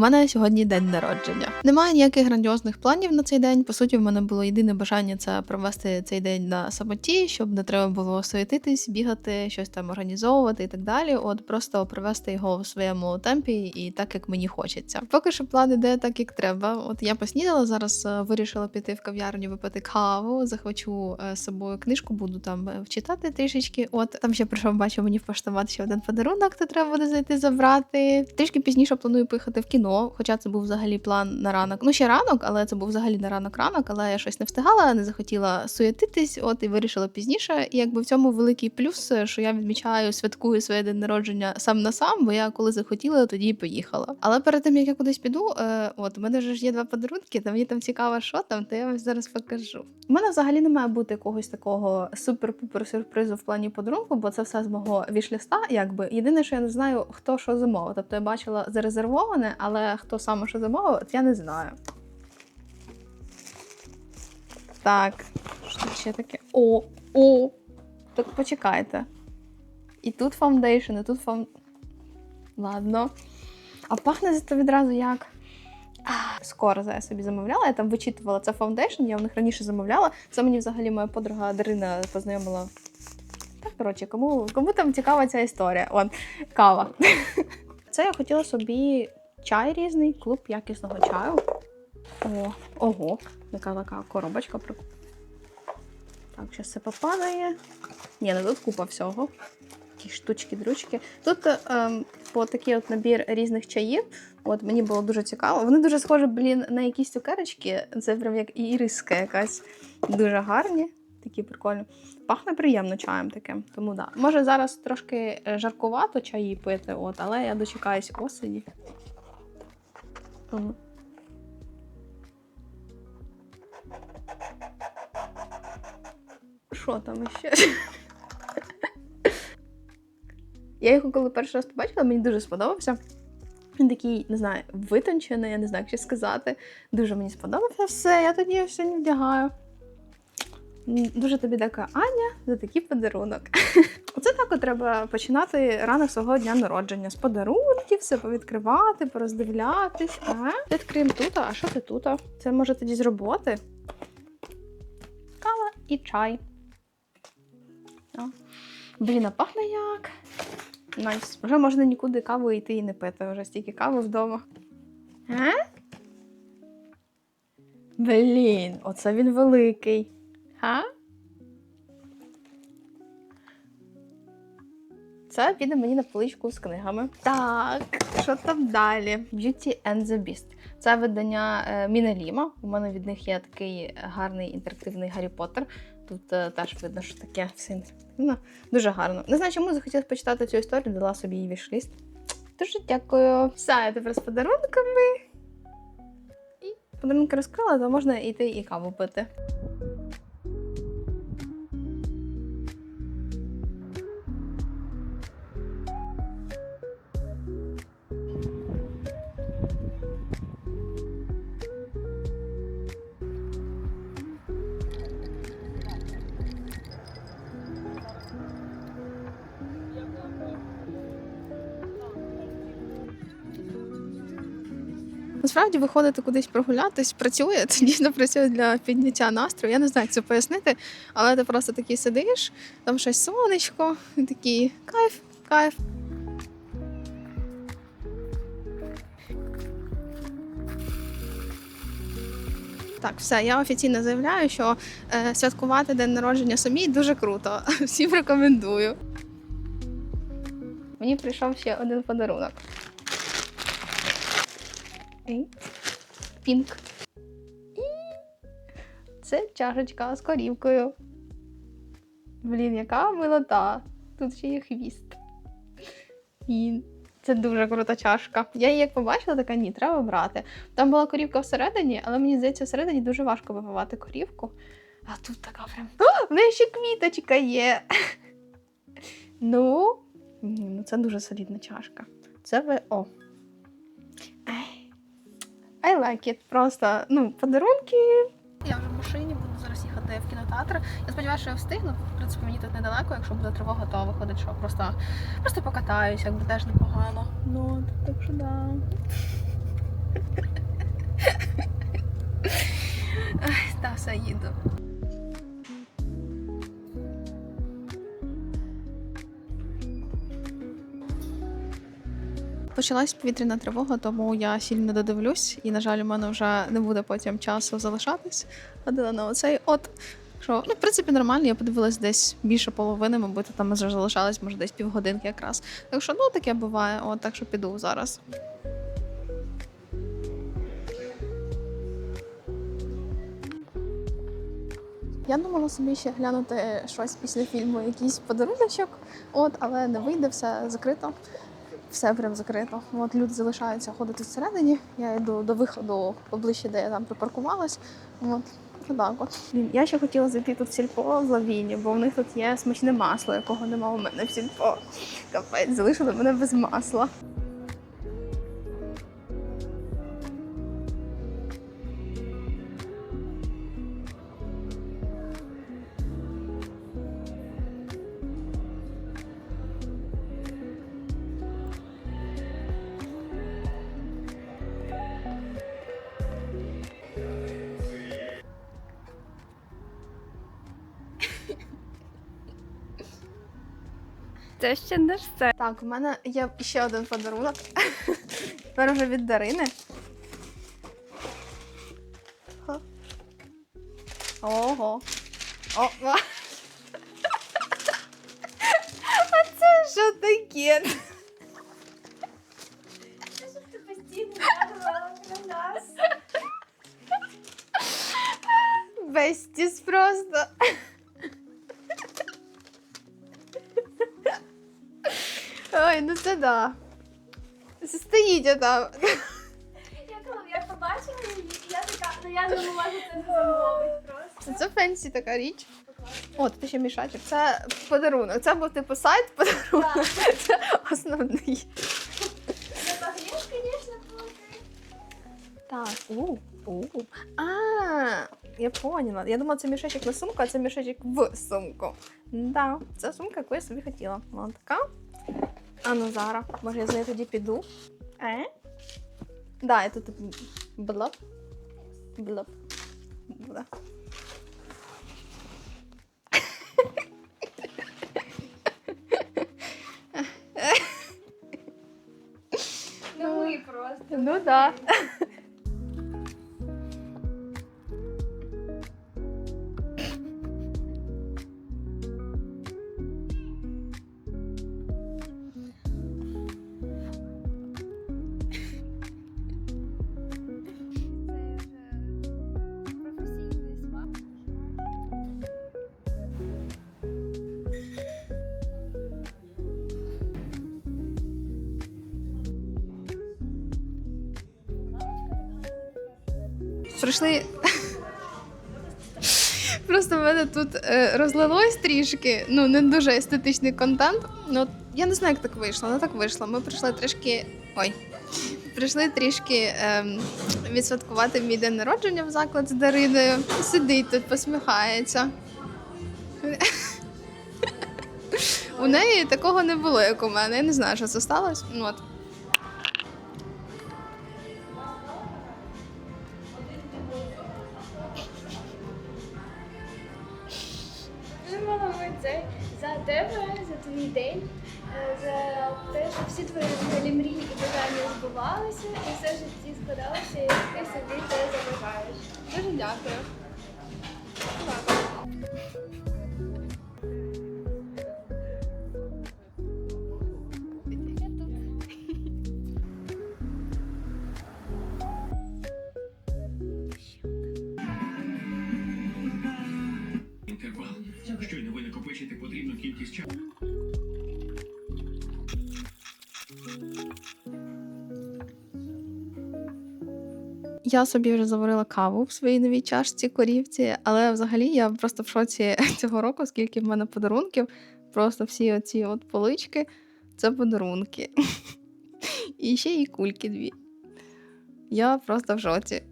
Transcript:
У мене сьогодні день народження. Немає ніяких грандіозних планів на цей день. По суті, в мене було єдине бажання це провести цей день на самоті, щоб не треба було суетитись, бігати, щось там організовувати і так далі. От просто провести його в своєму темпі і так, як мені хочеться. Поки що план іде так, як треба. От я поснідала зараз, е, вирішила піти в кав'ярню, випити каву, захвачу е, з собою книжку, буду там е, вчитати трішечки. От там ще прийшов, бачу мені в поштомат ще один подарунок, то треба буде зайти забрати. Трішки пізніше планую поїхати в кіно, хоча це був взагалі план на ранок. Ну ще ранок, але це був взагалі на ранок ранок, але я щось не встигала, не захотіла суєтитись, от і вирішила пізніше. І якби в цьому великий плюс, що я відмічаю, святкую своє день народження сам на сам, бо я коли захотіла, тоді і поїхала. Але перед тим як я кудись піду, е, от у мене ж є два подарунки, та мені там цікаво, що там, то я вам зараз покажу. У мене взагалі не має бути якогось такого супер-пупер сюрпризу в плані подарунку, бо це все з мого вішліста. Якби єдине, що я не знаю, хто що замовив. Тобто я бачила зарезервоване, але хто саме що замовив, я не знаю. Так, що ще таке? О, о! Так почекайте. І тут фаундейшн, і тут фаун... Ладно. А пахне це відразу як. Скоро я собі замовляла. Я там вичитувала це фаундейшн, я в них раніше замовляла. Це мені взагалі моя подруга Дарина познайомила. Так, коротше, кому, кому там цікава ця історія? Вон, кава. Це я хотіла собі чай різний, клуб якісного чаю. О, ого, яка така коробочка. Так, зараз все попадає. Ні, не тут купа всього. Такі штучки-дрючки. Тут ем, по такий от набір різних чаїв. От мені було дуже цікаво. Вони дуже схожі, блін, на якісь цукерочки. Це прям як іриска якась. Дуже гарні, такі прикольні. Пахне приємно чаєм таким. Тому да. Може зараз трошки жаркувато чаї пити, от, але я дочекаюсь осені. Мгм. Що там іще? Я його коли перший раз побачила, мені дуже сподобався. Він такий, не знаю, витончений, я не знаю, як ще сказати. Дуже мені сподобався все, я тоді його не вдягаю. Дуже тобі дякую, Аня, за такий подарунок. Оце так от треба починати ранок свого дня народження. З подарунків, все повідкривати, пороздивлятись. Ага. Відкриємо тут, а що це тут? Це може тоді з роботи? Кава і чай. О. Блін, а пахне як. Найс. Вже можна нікуди каву йти і не пити, вже стільки кави вдома. А? Блін, оце він великий. Ха? Це піде мені на поличку з книгами. Так, що там далі? Beauty and the Beast. Це видання е, Мінеліма. У мене від них є такий гарний інтерактивний Гаррі Поттер. Тут е, теж видно, що таке все інтерактивно. Дуже гарно. Не знаю, чому захотіла почитати цю історію, дала собі її вішліст. Дуже дякую. Все, я тепер з подарунками. І подарунки розкрила, то можна йти і каву пити. Насправді виходити кудись прогулятись працює. Це дійсно працює для підняття настрою. Я не знаю, як це пояснити, але ти просто такий сидиш, там щось сонечко, і такий кайф, кайф. Так, все, я офіційно заявляю, що е, святкувати день народження самій дуже круто. Всім рекомендую. Мені прийшов ще один подарунок. Ей. Пінк. І це чашечка з корівкою. Блін, яка милота. Тут ще є хвіст. І це дуже крута чашка. Я її як побачила, така ні, треба брати. Там була корівка всередині, але мені здається, всередині дуже важко вибивати корівку. А тут така прям. О, в неї ще квіточка є. Ну, ну це дуже солідна чашка. Це ви. О. Ай. I like it. Просто, ну, подарунки. Я вже в машині буду зараз їхати в кінотеатр. Я сподіваюся, що я встигну. В принципі, мені тут недалеко. Якщо буде тривога, то виходить, що просто, просто покатаюсь, якби теж непогано. Ну, так що да. Та все їду. Почалась повітряна тривога, тому я сильно додивлюсь, і, на жаль, у мене вже не буде потім часу залишатись. Ходила на оцей от. Що, ну, в принципі, нормально, я подивилась десь більше половини, мабуть, там вже залишалось, може, десь півгодинки якраз. Так що, ну, таке буває, от так що піду зараз. Я думала собі ще глянути щось після фільму, якийсь подаруночок, от, але не вийде, все закрито. Все прям закрито. От люди залишаються ходити всередині. Я йду до виходу поближче, де я там припаркувалась. От. Так от. Я ще хотіла зайти тут в сільпо в лавіні, бо в них тут є смачне масло, якого нема у мене в сільпо. Капець, залишили мене без масла. Це ще не все. Так, у мене є ще один подарунок. Тепер вже від Дарини. Ого. О, ва. А це що таке? Ти постійно згадувала про нас. Бестіс просто. Ой, ну це да. Стоїть там. Я коли я побачила її, я така, ну я не могла це замовити просто. Це фенсі така річ. О, тут ще мішачок. Це подарунок. Це був типу сайт подарунок. Це основний. Звісно. Так. У, у. А, я поняла. Я думала, це мішечок на сумку, а це мішечок в сумку. Да, це сумка, яку я собі хотіла. Вона така. А ну зараз. Може, я з нею тоді піду. Е? Да, я тут блоп. Блоп. Да. Ну ми просто. Ну да. Прийшли. Просто в мене тут е, розлилось трішки, ну не дуже естетичний контент. Ну, я не знаю, як так вийшло, але так вийшло. Ми прийшли трішки. Ой. Прийшли трішки ем, відсвяткувати мій день народження в заклад з Дариною. Сидить тут, посміхається. У неї такого не було, як у мене. Я не знаю, що це сталося. Ну, от. Збувалися, і все в житті складалося, як ти собі це забажаєш. Дуже дякую. Щойно ви накопичите потрібну кількість часу. Я собі вже заварила каву в своїй новій чашці корівці, але взагалі я просто в шоці цього року, скільки в мене подарунків. Просто всі оці от полички це подарунки. І ще і кульки дві. Я просто в шоці.